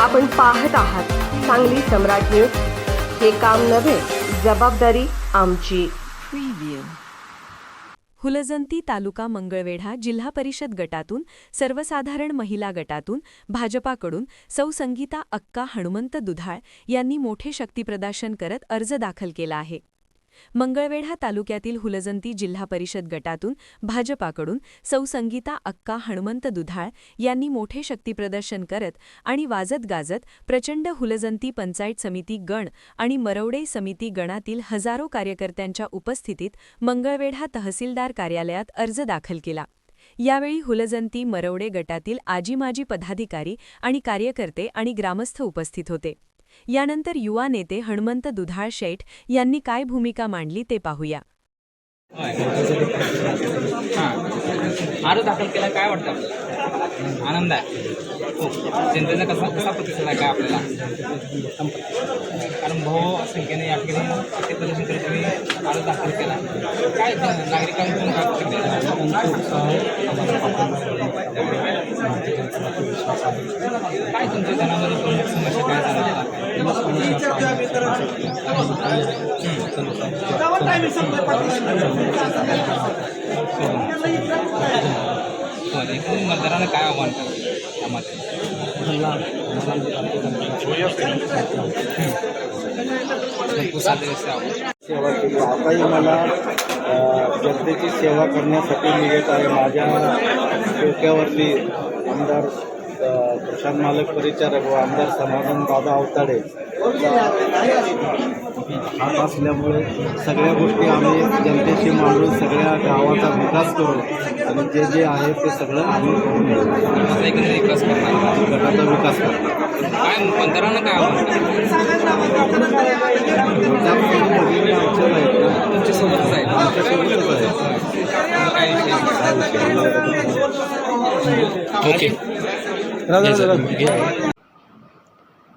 आपण पाहत आहात सांगली सम्राट न्यूज. हे काम नव्हे जबाबदारी आमची. हुलजंती तालुका मंगळवेढा जिल्हा परिषद गटातून सर्वसाधारण महिला गटातून भाजपाकडून सौ संगीता अक्का हनुमंत दुधाळ यांनी मोठे शक्तीप्रदर्शन करत अर्ज दाखल केला आहे. मंगळवेढा तालुक्यातील हुलजंती जिल्हा परिषद गटातून भाजपाकडून सौसंगीता अक्का हनुमंत दुधाळ यांनी मोठे शक्तीप्रदर्शन करत आणि वाजत गाजत प्रचंड हुलजंती पंचायत समिती गण आणि मरवडे समिती गणातील हजारो कार्यकर्त्यांच्या उपस्थितीत मंगळवेढा तहसीलदार कार्यालयात अर्ज दाखल केला. यावेळी हुलजंती मरवडे गटातील आजीमाजी पदाधिकारी आणि कार्यकर्ते आणि ग्रामस्थ उपस्थित होते. यानंतर युवा नेते हणमंत दुधाळ शेठ यांनी काय भूमिका मांडली ते पाहूया. अर्ज दाखल केला काय वाटतं आपल्याला? आनंद आहे. हो. जनतेचा कसा कसा प्रतिसाद आहे काय आपल्याला? कारण भाऊ संख्येने या ठिकाणी प्रदर्शन करत तुम्ही अर्ज दाखल केला. काय नागरिकांकडून काय प्रतिक्रिया काय तुमच्या जनावर हो एकूण मतदारांना काय आव्हान सेवा केली आताही मला जनतेची सेवा करण्यासाठी मी येत आहे. माझ्या डोक्यावरती आमदार प्रशांत मालक परिचारक व आमदार समाधान दादा अवताडे हात असल्यामुळे सगळ्या गोष्टी आम्ही जनतेशी मांडून सगळ्या गावाचा विकास करू आणि जे जे आहे ते सगळं आम्ही विकास करणार? गटाचा विकास करू. काय काय आमच्याच आहेत ना आमच्यासोबतच